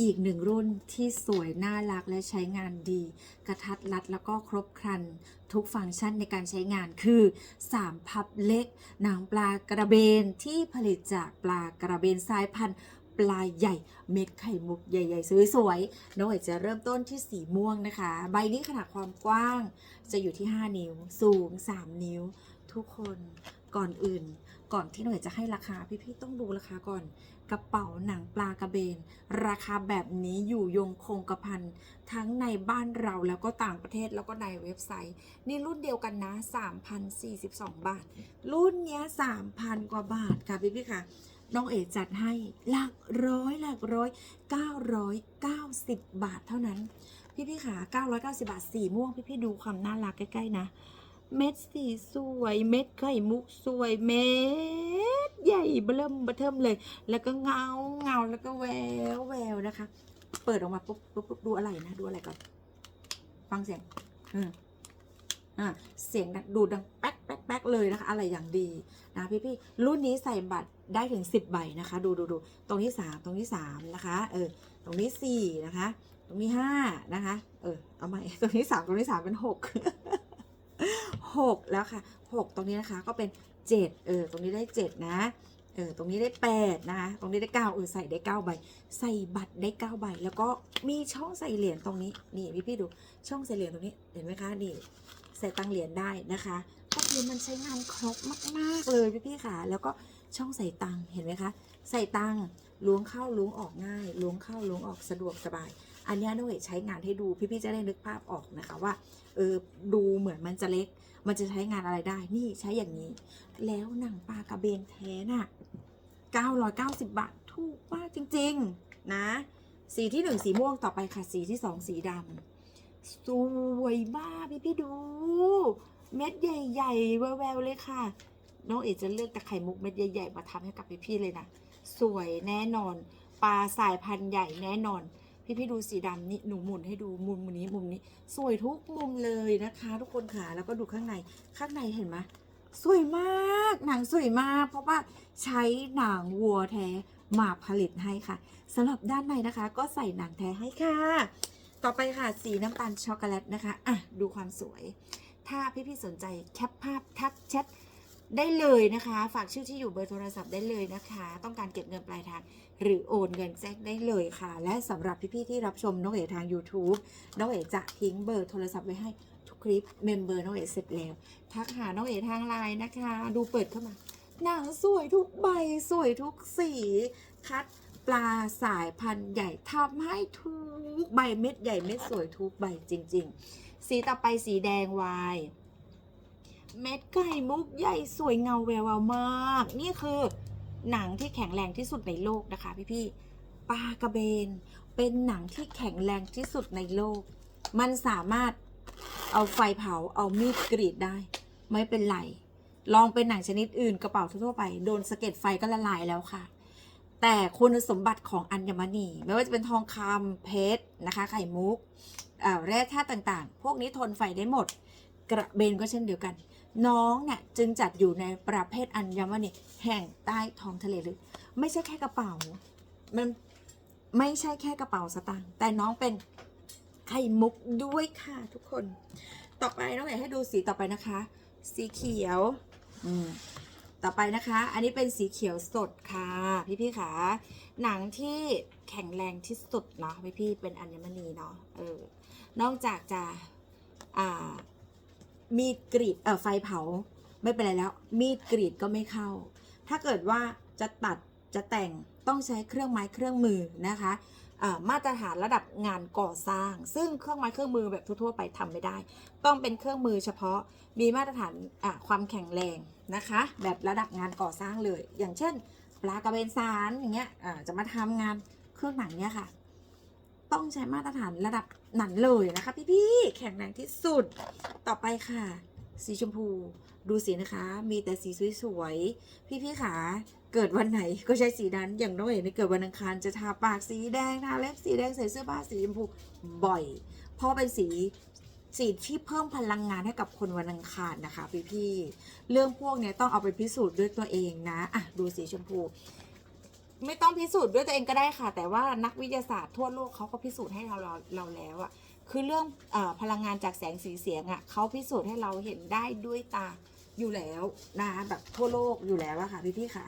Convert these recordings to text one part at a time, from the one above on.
อีกหนึ่งรุ่นที่สวย น่ารักและใช้งานดี กระทัดรัดแล้วก็ครบครัน ทุกฟังก์ชันในการใช้งานคือ 3 พับเล็ก หนังปลากระเบนที่ผลิตจากปลากระเบนสายพันธุ์ปลาใหญ่เม็ดไข่มุกใหญ่ ๆ สวยๆ น้องเอ๋จะเริ่มต้นที่สีม่วงนะคะ ใบนี้ขนาดความกว้างจะอยู่ที่ 5 นิ้ว สูง 3 นิ้ว ทุกคนก่อนอื่น ก่อนที่น้องเอ๋จะให้ราคาพี่ๆต้องดูราคาก่อน กระเป๋าหนังปลากระเบน ราคาแบบนี้อยู่ยงคงกระพันทั้งในบ้านเราแล้วก็ต่างประเทศแล้วก็ในเว็บไซต์ นี่รุ่นเดียวกันนะ 3,042 บาท รุ่นเนี้ย 3,000 กว่าบาทค่ะพี่ๆค่ะน้องเอ๋จัดให้หลักร้อยหลักร้อย990บาทเท่านั้น พี่ๆค่ะ990บาทสีม่วงพี่ๆดูความน่ารักใกล้ๆนะ เม็ดสีสวย เม็ดไข่มุกสวยเม็ด ใหญ่เบิ่มเบอเทิมเลย แล้วก็เงาเงาแล้วก็แววแววนะคะ เปิดออกมาปุ๊บปุ๊บปุ๊บดูอะไรนะ ดูอะไรก่อน ฟังเสียงอืมอ่าเสียงดังดูดังแป๊กแป๊กแป๊กเลยนะคะ อะไรอย่างดีนะพี่พี่ๆรุ่นนี้ใส่บัตรได้ถึง10ใบนะคะ ดูดูดูตรงที่3ตรงที่3นะคะ เออ ตรงนี้4นะคะ ตรงนี้5นะคะ เออ เอาใหม่ ตรงนี้3ตรงนี้3เป็น6 6แล้วค่ะ6ตรงนี้นะคะก็เป็น 7เออตรงนี้ได้ 7 นะเออตรงนี้ได้ 8 นะคะ ตรงนี้ได้ 9 เออ ใส่ได้ 9 ใบ ใส่บัตรได้ 9 ใบ แล้วก็มีช่องใส่เหรียญตรงนี้ นี่พี่พี่ดู ช่องใส่เหรียญตรงนี้ เห็นไหมคะ นี่ ใส่ตังเหรียญได้นะคะ ก็คือมันใช้งานครบมาก ๆ เลยพี่พี่ค่ะ แล้วก็ช่องใส่ตัง เห็นไหมคะ ใส่ตังล้วงเข้าล้วงออกง่าย ล้วงเข้าล้วงออกสะดวกสบาย อันนี้น้องเอ๋ใช้งานให้ดู พี่ๆจะได้นึกภาพออกนะคะว่า เออ ดูเหมือนมันจะเล็ก มันจะใช้งานอะไรได้ นี่ใช้อย่างนี้ แล้วหนังปลากระเบนแท้น่ะ990 บาท ถูกมากจริง ๆ นะ สีที่หนึ่งสีม่วงต่อไปค่ะ สีที่สองสีดำสวยมากพี่พี่ดู เม็ดใหญ่ ๆ แววๆเลยค่ะ น้องเอ๋จะเลือกแต่ไข่มุกเม็ดใหญ่ ๆ มาทำให้กับพี่พี่ๆเลยนะ สวยแน่นอน ปลาสายพันธุ์ใหญ่แน่นอน พี่พี่ๆดูสีดำนี่หนูหมุนให้ดูมุมนี้มุมนี้ สวยทุกมุมเลยนะคะ ทุกคนค่ะแล้วก็ดูข้างในข้างในเห็นไหมสวยมากหนังสวยมาก เพราะว่าใช้หนังวัวแท้มาผลิตให้ค่ะสำหรับด้านในนะคะ ก็ใส่หนังแท้ให้ค่ะ ต่อไปค่ะสีน้ำตาลช็อกโกแลตนะคะอะดูความสวย ถ้าพี่ๆสนใจแคปภาพทักแชท ได้เลยนะคะ ฝากชื่อที่อยู่เบอร์โทรศัพท์ได้เลยนะคะ ต้องการเก็บเงินปลายทาง หรือโอนเงินแจ้งได้เลยค่ะ และสำหรับพี่ๆที่รับชมน้องเอ๋ทาง YouTube น้องเอ๋จะทิ้งเบอร์โทรศัพท์ไว้ให้ทุกคลิปเมมเบอร์น้องเอ๋เสร็จแล้ว ทักหาน้องเอ๋ทางไลน์นะคะ ดูเปิดเข้ามาหนังสวยทุกใบสวยทุกสี คัดปลาสายพันธุ์ใหญ่ทำให้ทุกใบเม็ดใหญ่เม็ดสวยทุกใบจริง ๆ สีต่อไปสีแดงวาย เม็ดไก่มุกใหญ่สวยเงาแวววาวมาก นี่คือหนังที่แข็งแรงที่สุดในโลกนะคะ พี่ๆปลากระเบน เป็นหนังที่แข็งแรงที่สุดในโลก มันสามารถเอาไฟเผาเอามีดกรีดได้ ไม่เป็นไร ลองเป็นหนังชนิดอื่นกระเป๋าทั่วไป โดนสะเก็ดไฟก็ละลายแล้วค่ะ แต่คุณสมบัติของอัญมณีไม่ว่าจะเป็นทองคำเพชรนะคะ ไข่มุกแร่ธาตุต่างๆ พวกนี้ทนไฟได้หมด กระเบนก็เช่นเดียวกัน น้องเนี่ยจึงจัดอยู่ในประเภทอัญมณีแห่งใต้ท้องทะเลลึกไม่ใช่แค่กระเป๋า มันไม่ใช่แค่กระเป๋าสตางค์แต่น้องเป็นไข่มุกด้วยค่ะทุกคน ต่อไปน้องอยากให้ดูสีต่อไปนะคะ สีเขียวอืมต่อไปนะคะ อันนี้เป็นสีเขียวสดค่ะ พี่พี่ๆค่ะหนังที่แข็งแรงที่สุดเนาะพี่พี่ๆเป็นอัญมณีเนาะเออนอกจากจะอ่า มีดกรีดเอ่อไฟเผาไม่เป็นไรแล้ว มีดกรีดก็ไม่เข้า ถ้าเกิดว่าจะตัดจะแต่งต้องใช้เครื่องไม้เครื่องมือนะคะอ่ามาตรฐานระดับงานก่อสร้าง ซึ่งเครื่องไม้เครื่องมือแบบทั่วๆไปทำไม่ได้ ต้องเป็นเครื่องมือเฉพาะมีมาตรฐานอ่าความแข็งแรงนะคะ แบบระดับงานก่อสร้างเลย อย่างเช่น ปลากระเบนสารอย่างเงี้ยอ่าจะมาทำงานเครื่องหนังเนี้ยค่ะ ต้องใช้มาตรฐานระดับนั้นเลยนะคะ พี่ๆแข็งแรงที่สุดต่อไปค่ะ สีชมพูดูสีนะคะ มีแต่สีสวยๆ พี่ๆขาเกิดวันไหนก็ใช้สีนั้น อย่างน้องเอ๋ในเกิดวันอังคารจะทาปากสีแดงทาเล็บสีแดงใส่เสื้อผ้าสีชมพูบ่อย เพราะเป็นสีสีที่เพิ่มพลังงานให้กับคนวันอังคารนะคะ พี่ๆ เรื่องพวกนี้ต้องเอาไปพิสูจน์ด้วยตัวเองนะ อะ ดูสีชมพู ไม่ต้องพิสูจน์ด้วยตัวเองก็ได้ค่ะ แต่ว่านักวิทยาศาสตร์ทั่วโลกเขาก็พิสูจน์ให้เราเราเราแล้วอะคือเรื่องอพลังงานจากแสงสีเสียงอะเขาพิสูจน์ให้เราเห็นได้ด้วยตาอยู่แล้วนะแบบทั่วโลกอยู่แล้วอะค่ะพี่พี่ขา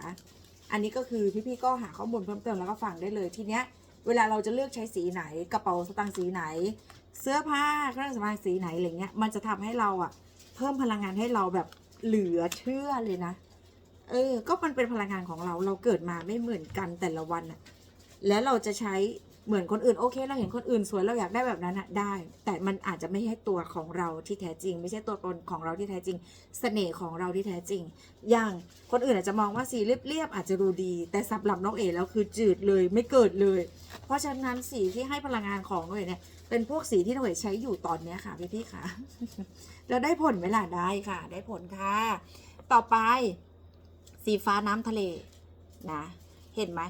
อันนี้ก็คือพี่พี่ก็หาข้อมูลเพิ่มเติมแล้วก็ฟังได้เลยทีเนี้ยเวลาเราจะเลือกใช้สีไหนกระเป๋าสตางค์สีไหน เสื้อผ้าเครื่องสำอางสีไหนอะไรเงี้ยมันจะทำให้เราอะเพิ่มพลังงานให้เราแบบเหลือเชื่อเลยนะ เออ ก็มันเป็นพลังงานของเรา เราเกิดมาไม่เหมือนกันแต่ละวันอะแล้วเราจะใช้เหมือนคนอื่นโอเค เราเห็นคนอื่นสวยเราอยากได้แบบนั้นอะได้ แต่มันอาจจะไม่ใช่ตัวของเราที่แท้จริง ไม่ใช่ตัวตนของเราที่แท้จริงเสน่ห์ของเราที่แท้จริง อย่างคนอื่นอาจจะมองว่าสีเรียบๆอาจจะดูดี แต่สำหรับน้องเอ๋แล้วคือจืดเลยไม่เกิดเลย เพราะฉะนั้นสีที่ให้พลังงานของน้องเอ๋เนี่ยเป็นพวกสีที่น้องเอ๋ใช้อยู่ตอนนี้ค่ะพี่ๆค่ะแล้วได้ผลไหมล่ะได้ค่ะ ได้ผลค่ะ ต่อไป สีฟ้าน้ำทะเลนะ เห็นไหม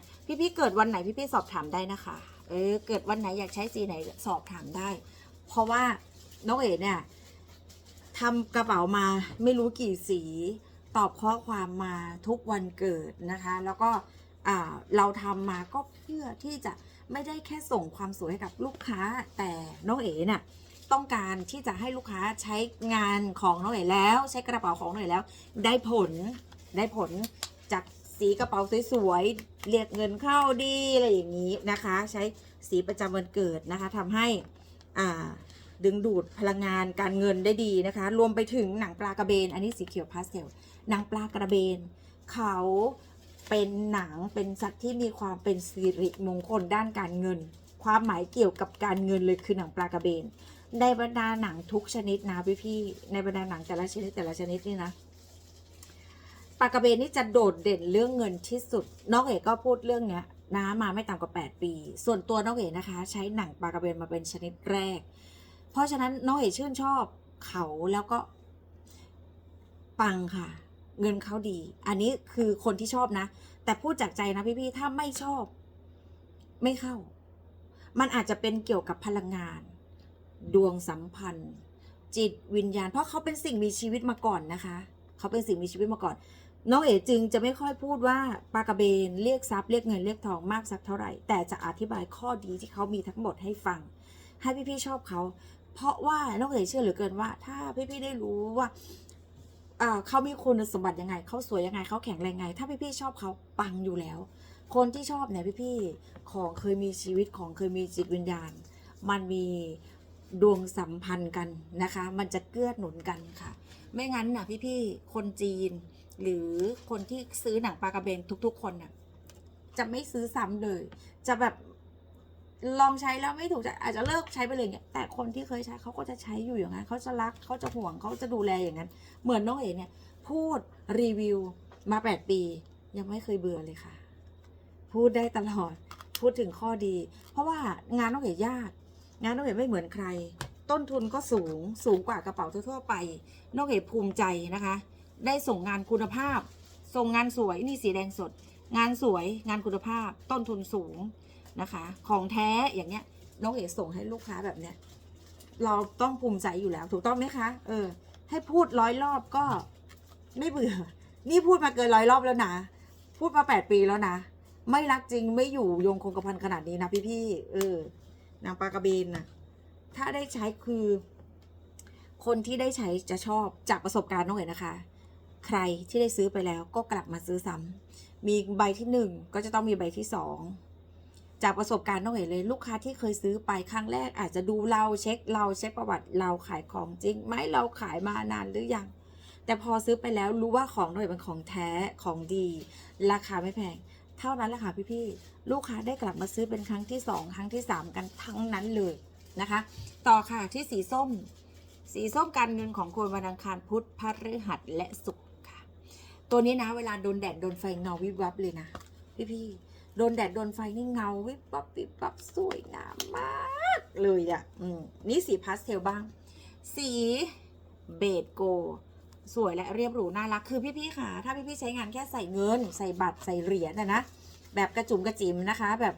พี่ๆเกิดวันไหนพี่ๆสอบถามได้นะคะ เออ เกิดวันไหนอยากใช้สีไหนสอบถามได้ เพราะว่าน้องเอ๋เนี่ยทำกระเป๋ามาไม่รู้กี่สีตอบข้อความมาทุกวันเกิดนะคะ แล้วก็เราทำมาก็เพื่อที่จะไม่ได้แค่ส่งความสวยให้กับลูกค้า แต่น้องเอ๋เนี่ยต้องการที่จะให้ลูกค้าใช้งานของน้องเอ๋แล้ว ใช้กระเป๋าของน้องเอ๋แล้ว ได้ผล ได้ผลจากสีกระเป๋าสวยๆ เรียกเงินเข้าดีอะไรอย่างนี้นะคะ ใช้สีประจำวันเกิดนะคะทำให้อ่าดึงดูดพลังงานการเงินได้ดีนะคะ รวมไปถึงหนังปลากระเบน อันนี้สีเขียวพาสเทลหนังปลากระเบน เขาเป็นหนังเป็นสัตว์ที่มีความเป็นสิริมงคลด้านการเงิน ความหมายเกี่ยวกับการเงินเลยคือหนังปลากระเบน ในบรรดาหนังทุกชนิดนะพี่ๆในบรรดาหนังแต่ละชนิดแต่ละชนิดนี่นะ ปากระเบนนี่จะโดดเด่นเรื่องเงินที่สุด น้องเอกก็พูดเรื่องเนี้ยนะมาไม่ต่ำกว่า 8 ปี ส่วนตัวน้องเอกนะคะ ใช้หนังปลากระเบนมาเป็นชนิดแรก เพราะฉะนั้นน้องเอกชื่นชอบเขาแล้วก็ปังค่ะ เงินเขาดี อันนี้คือคนที่ชอบนะ แต่พูดจากใจนะพี่ๆถ้าไม่ชอบ ไม่เข้า มันอาจจะเป็นเกี่ยวกับพลังงาน ดวงสัมพันธ์ จิตวิญญาณ เพราะเขาเป็นสิ่งมีชีวิตมาก่อนนะคะ เขาเป็นสิ่งมีชีวิตมาก่อน น้องเอ๋จึงจะไม่ค่อยพูดว่าปลากระเบนเรียกทรัพย์เรียกเงินเรียกทองมากสักเท่าไหร่ แต่จะอธิบายข้อดีที่เขามีทั้งหมดให้ฟัง ให้พี่ๆชอบเขา เพราะว่าน้องเอ๋เชื่อเหลือเกินว่า ถ้าพี่ๆได้รู้ว่าอ่าเขามีคุณสมบัติยังไง เขาสวยยังไง เขาแข็งแรงไง ถ้าพี่ๆชอบเขาปังอยู่แล้ว คนที่ชอบเนี่ยพี่ๆของเคยมีชีวิตของเคยมีจิตวิญญาณ มันมีดวงสัมพันธ์กันนะคะ มันจะเกื้อหนุนกันค่ะ ไม่งั้นน่ะพี่ๆคนจีน หรือคนที่ซื้อหนังปลากระเบนทุกๆ คนน่ะจะไม่ซื้อซ้ำเลย จะแบบลองใช้แล้วไม่ถูกใจอาจจะเลิกใช้ไปเลยเงี้ยแต่คนที่เคยใช้เขาก็จะใช้อยู่อย่างนั้นเขาจะรักเขาจะห่วงเขาจะดูแลอย่างนั้น เหมือนน้องเอ๋เนี่ย พูดรีวิวมาแปดปี ยังไม่เคยเบื่อเลยค่ะ พูดได้ตลอดพูดถึงข้อดี เพราะว่างานน้องเอ๋ยาก งานน้องเอ๋ไม่เหมือนใคร ต้นทุนก็สูงสูงกว่ากระเป๋าทั่วๆไปน้องเอ๋ภูมิใจนะคะ ได้ส่งงานคุณภาพ ส่งงานสวยนี่สีแดงสด งานสวยงานคุณภาพ ต้นทุนสูงนะคะ ของแท้อย่างเนี้ยน้องเอ๋ส่งให้ลูกค้าแบบเนี้ยเราต้องภูมิใจอยู่แล้ว ถูกต้องไหมคะ เออ ให้พูดร้อยรอบก็ไม่เบื่อ นี่พูดมาเกินร้อยรอบแล้วนะ พูดมาแปดปีแล้วนะ ไม่รักจริงไม่อยู่ยงคงกระพันขนาดนี้นะพี่ๆเออนางปลากระเบนนะถ้าได้ใช้คือ คนที่ได้ใช้จะชอบจากประสบการณ์น้องเอ๋นะคะ ใครที่ได้ซื้อไปแล้วก็กลับมาซื้อซ้ำมีใบที่หนึ่งก็จะต้องมีใบที่สองจากประสบการณ์น้องเอ๋เลยลูกค้าที่เคยซื้อไปครั้งแรก อาจจะดูเราเช็คเราเช็คประวัติเราขายของจริงไหมเราขายมานานหรือยัง แต่พอซื้อไปแล้วรู้ว่าของน้องเอ๋เป็นของแท้ของดี ราคาไม่แพง เท่านั้นแหละค่ะพี่ๆลูกค้าได้กลับมาซื้อเป็นครั้งที่ 2 ครั้งที่ 3 กันทั้งนั้นเลยนะคะ ต่อค่ะที่สีส้ม สีส้มการเงินของคนวันอังคารพุธพฤหัสและศุกร์ ตัวนี้นะเวลาโดนแดดโดนไฟเงาวิบวับเลยนะ พี่ๆโดนแดดโดนไฟนี่เงาวิบวับวิบวับสวยงามมากเลยอะ่ะอืมนี่สีพาสเทลบ้าง สีเบจโก สวยและเรียบหรูน่ารักคือพี่ๆค่ะ ถ้าพี่ๆใช้งานแค่ใส่เงิน ใส่บัตรใส่เหรียญนะนะแบบกระจุมกระจิมนะคะ แบบ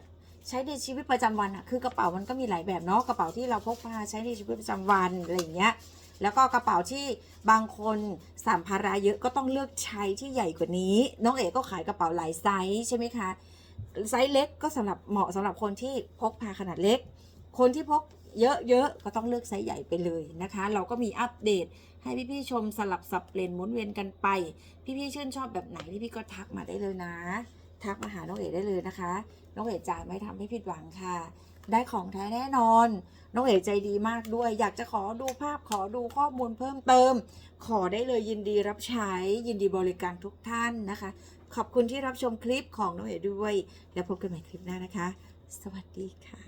ใช้ในชีวิตประจำวันอะคือกระเป๋ามันก็มีหลายแบบเนาะกระเป๋าที่เราพกพาใช้ในชีวิตประจำวันอะไรอย่างเงี้ย แล้วก็กระเป๋าที่บางคนสัมภาระเยอะก็ต้องเลือกใช้ที่ใหญ่กว่านี้ น้องเอ๋ก็ขายกระเป๋าหลายไซส์ใช่ไหมคะไซส์เล็กก็สำหรับเหมาะสำหรับคนที่พกพาขนาดเล็ก คนที่พกเยอะๆก็ต้องเลือกไซส์ใหญ่ไปเลยนะคะ เราก็มีอัปเดตให้พี่ๆชมสลับสับเปลี่ยนหมุนเวียนกันไป พี่ๆชื่นชอบแบบไหนพี่ๆก็ทักมาได้เลยนะ ทักมาหาน้องเอ๋ได้เลยนะคะ น้องเอ๋จ่ายไม่ทำให้ผิดหวังค่ะ ได้ของแท้แน่นอน น้องเอ๋ใจดีมากด้วย อยากจะขอดูภาพขอดูข้อมูลเพิ่มเติม ขอได้เลยยินดีรับใช้ ยินดีบริการทุกท่านนะคะ ขอบคุณที่รับชมคลิปของน้องเอ๋ด้วย แล้วพบกันใหม่คลิปหน้านะคะ สวัสดีค่ะ